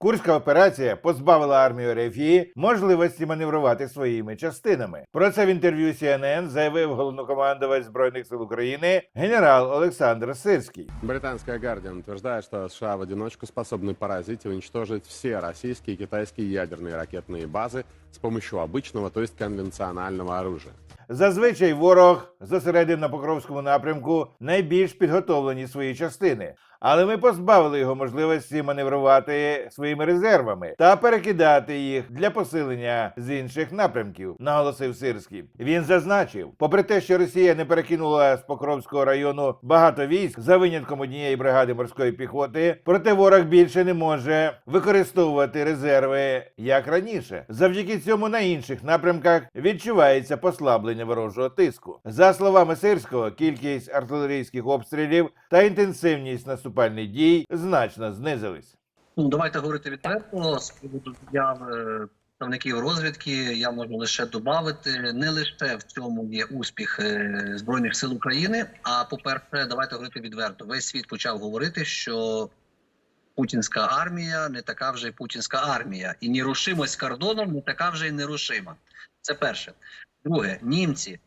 Курська операція позбавила армію РФ можливості маневрувати своїми частинами. Про це в інтерв'ю CNN заявив головнокомандувач збройних сил України генерал Олександр Сирський. Британская «Гардиан» утверждает, что США в одиночку способны поразить и уничтожить все российские и китайские ядерные ракетные базы с помощью обычного, то есть конвенционального оружия. Зазвичай ворог зосередив на Покровському напрямку найбільш підготовлені свої частини, але ми позбавили його можливості маневрувати своїми резервами та перекидати їх для посилення з інших напрямків, наголосив Сирський. Він зазначив, попри те, що Росія не перекинула з Покровського району багато військ за винятком однієї бригади морської піхоти, проте ворог більше не може використовувати резерви як раніше. Завдяки цьому на інших напрямках відчувається послаблення ворожого тиску. За словами Сирського, кількість артилерійських обстрілів та інтенсивність наступальних дій значно знизились. Ну, давайте говорити відверто з приводу заяв е, представників розвідки. Я можу лише додати, не лише в цьому є успіх е, збройних сил України. А по-перше, давайте говорити відверто. Весь світ почав говорити, що путінська армія не така вже й путінська армія, і нерушимость кордоном не така вже й нерушима. Це перше. Друге, німці,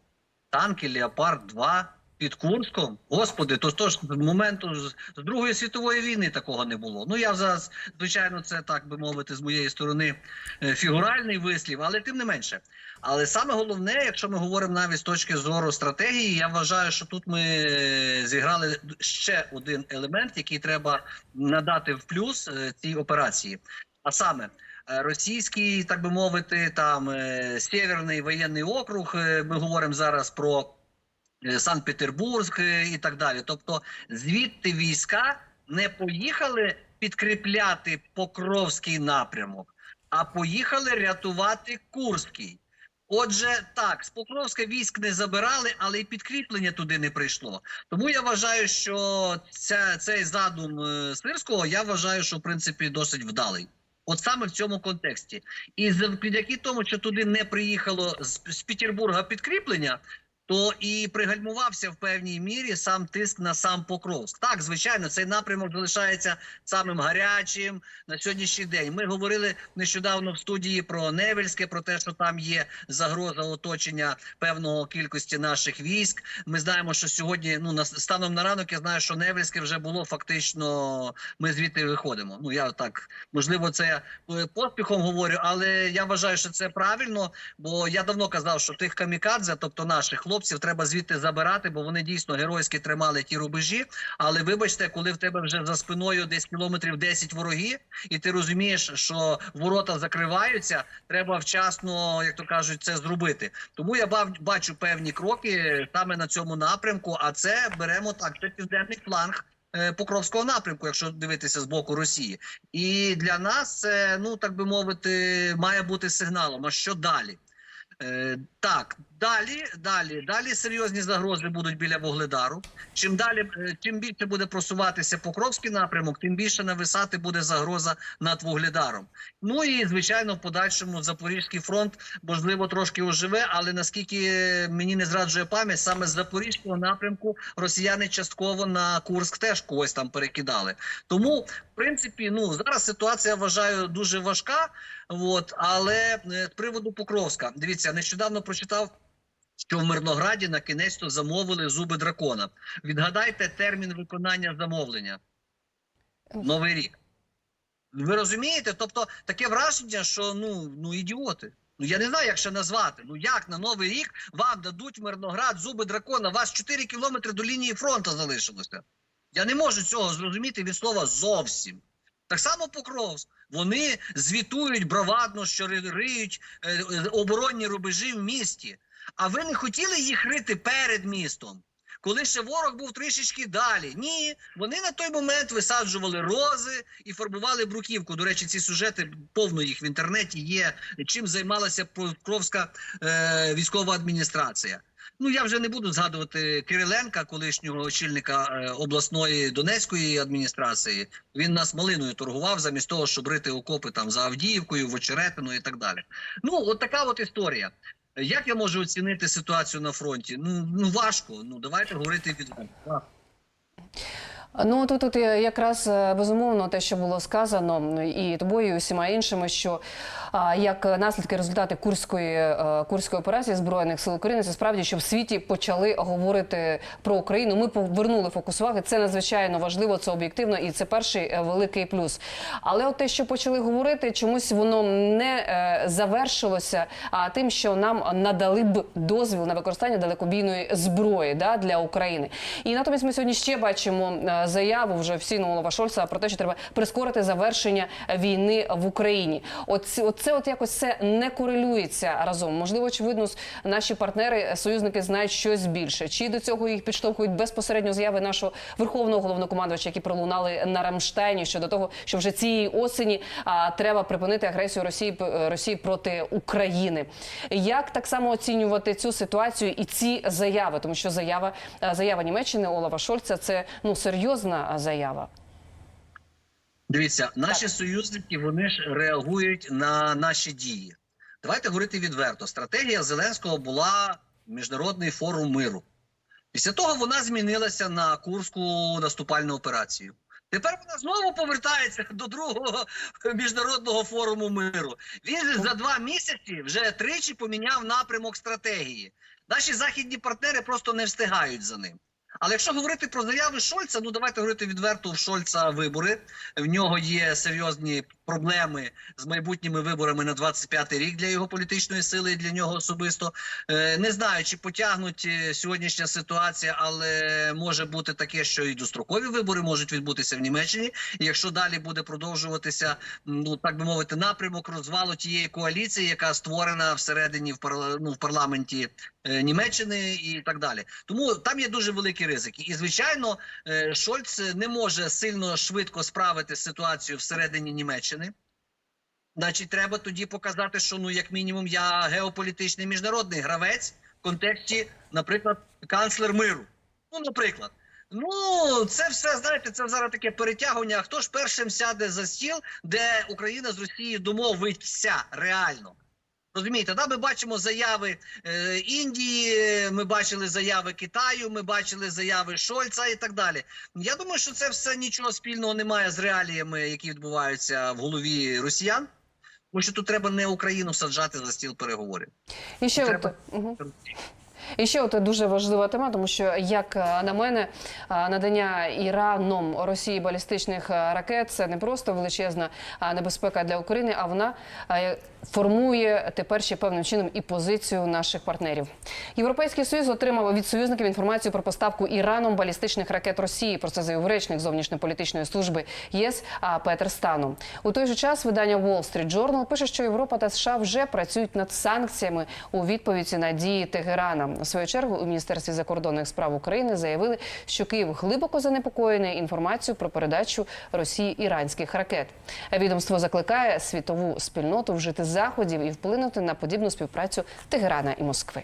танки Леопард 2 під Курском. Господи, то, то ж моменту з, з Другої світової війни такого не було. Ну я зараз, звичайно, це так би мовити, з моєї сторони е, фігуральний вислів, але тим не менше. Але саме головне, якщо ми говоримо навіть з точки зору стратегії, я вважаю, що тут ми е, зіграли ще один елемент, який треба надати в плюс е, цій операції. А саме російський, так би мовити, там е, Сєвєрний воєнний округ. е, Ми говоримо зараз про е, Санкт-Петербург е, і так далі. Тобто, звідти війська не поїхали підкріпляти Покровський напрямок, а поїхали рятувати Курський. Отже, так, з Покровська військ не забирали, але і підкріплення туди не прийшло. Тому я вважаю, що ця, цей задум е, Сирського, я вважаю, що в принципі досить вдалий. От саме в цьому контексті. І завдяки тому, що туди не приїхало з, з Петербурга підкріплення, то і пригальмувався в певній мірі сам тиск на сам Покровськ. Так, звичайно, цей напрямок залишається самим гарячим на сьогоднішній день. Ми говорили нещодавно в студії про Невельське, про те, що там є загроза оточення певного кількості наших військ. Ми знаємо, що сьогодні, ну на станом на ранок, я знаю, що Невельське вже було фактично. Ми звідти виходимо. Ну я так можливо, це е, поспіхом говорю, але я вважаю, що це правильно. Бо я давно казав, що тих камікадзе, тобто наших хлопців, треба звідти забирати, бо вони дійсно геройськи тримали ті рубежі. Але вибачте, коли в тебе вже за спиною десь кілометрів 10 вороги, і ти розумієш, що ворота закриваються, треба вчасно, як то кажуть, це зробити. Тому я бачу певні кроки саме на цьому напрямку. А це беремо так, це південний фланг. е, Покровського напрямку, якщо дивитися з боку Росії, і для нас це ну так би мовити, має бути сигналом. А що далі? Е, так, далі, далі, далі серйозні загрози будуть біля Вугледару. Чим далі, е, чим більше буде просуватися Покровський напрямок, тим більше нависати буде загроза над Вугледаром. Ну і звичайно, в подальшому Запорізький фронт можливо трошки оживе, але наскільки мені не зраджує пам'ять, саме з Запорізького напрямку росіяни частково на Курск теж когось там перекидали. Тому, в принципі, ну зараз ситуація вважаю дуже важка. От, але е, з приводу Покровська, дивіться, нещодавно прочитав. Що в Мирнограді на кінець то замовили зуби дракона. Відгадайте термін виконання замовлення. Новий рік. Ви розумієте? Тобто таке враження, що ну, ну ідіоти. Ну я не знаю, як ще назвати. Ну як на новий рік вам дадуть Мирноград зуби дракона? У вас 4 кілометри до лінії фронту залишилося. Я не можу цього зрозуміти від слова зовсім. Так само Покровськ. Вони звітують бравадно, що риють е, оборонні рубежі в місті. А ви не хотіли їх рити перед містом, коли ще ворог був трішечки далі? Ні, вони на той момент висаджували рози і фарбували бруківку. До речі, ці сюжети повно їх в інтернеті є. Чим займалася Покровська е, військова адміністрація. Ну я вже не буду згадувати Кириленка, колишнього очільника е, обласної Донецької адміністрації. Він нас малиною торгував замість того, щоб рити окопи там за Авдіївкою, в Очеретину і так далі. Ну, от така от історія. Як я можу оцінити ситуацію на фронті? Ну ну важко. Ну давайте говорити відверто. Ну тут, тут якраз е, безумовно те, що було сказано і тобою, і усіма іншими, що як наслідки результати курської е, курської операції збройних сил України, це справді, що в світі почали говорити про Україну. Ми повернули фокус уваги. Це надзвичайно важливо, це об'єктивно, і це перший е, великий плюс. Але от те, що почали говорити, чомусь воно не завершилося а тим, що нам надали б дозвіл на використання далекобійної зброї да, для України. І натомість ми сьогодні ще бачимо заяву вже офіційного Олова Шольца про те, що треба прискорити завершення війни в Україні. От це от якось це не корелюється разом. Можливо, очевидно, наші партнери, союзники знають щось більше. Чи до цього їх підштовхують безпосередньо заяви нашого верховного головнокомандувача, які пролунали на Рамштайні щодо того, що вже цієї осені а, треба припинити агресію Росії Росії проти України. Як так само оцінювати цю ситуацію і ці заяви? Тому що заява заява Німеччини Олафа Шольца це ну серйозна заява. Дивіться, наші союзники вони ж реагують на наші дії. Давайте говорити відверто. Стратегія Зеленського була міжнародний форум миру. Після того вона змінилася на Курську наступальну операцію. Тепер вона знову повертається до другого міжнародного форуму миру. Він за два місяці вже тричі поміняв напрямок стратегії. Наші західні партнери просто не встигають за ним. Але якщо говорити про заяви Шольца, ну давайте говорити відверто в Шольца вибори. В нього є серйозні проблеми з майбутніми виборами на 25-й рік для його політичної сили і для нього особисто. Е, Не знаю, чи потягнуть е, сьогоднішня ситуація, але може бути таке, що і дострокові вибори можуть відбутися в Німеччині. І якщо далі буде продовжуватися, ну так би мовити, напрямок розвалу тієї коаліції, яка створена всередині в парла- ну, в парламенті Німеччини і так далі. Тому там є дуже великі ризики. І звичайно, е, Шольц не може сильно швидко справити ситуацію всередині Німеччини. Значить, треба тоді показати, що ну, як мінімум, я геополітичний міжнародний гравець в контексті, наприклад, канцлер миру. Ну, наприклад. Ну, це все, знаєте, це зараз таке перетягування. Хто ж першим сяде за стіл, де Україна з Росією домовиться реально? Розумієте, да, ми бачимо заяви е, Індії, ми бачили заяви Китаю, ми бачили заяви Шольца і так далі. Я думаю, що це все нічого спільного не має з реаліями, які відбуваються в голові росіян. Тому що тут треба не Україну саджати за стіл переговорів. І ще Треба- от, угу. І ще от дуже важлива тема, тому що як е, на мене е, надання Іраном Росії балістичних е, ракет це не просто величезна небезпека для України, а вона формує тепер ще певним чином і позицію наших партнерів. Європейський союз отримав від союзників інформацію про поставку Іраном балістичних ракет Росії. Про це заявив речник зовнішньополітичної служби ЄС Петер Стану. У той же час видання Wall Street Journal пише, що Європа та США вже працюють над санкціями у відповідь на дії Тегерана. У свою чергу у міністерстві закордонних справ України заявили, що Київ глибоко занепокоєний інформацією про передачу Росії іранських ракет. Відомство закликає світову спільноту вжити заходів і вплинути на подібну співпрацю Тегерана і Москви.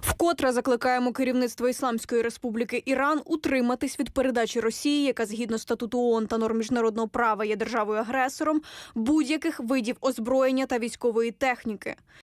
Вкотре закликаємо керівництво Ісламської Республіки Іран утриматись від передачі Росії, яка згідно статуту ООН та норм міжнародного права є державою агресором, будь-яких видів озброєння та військової техніки.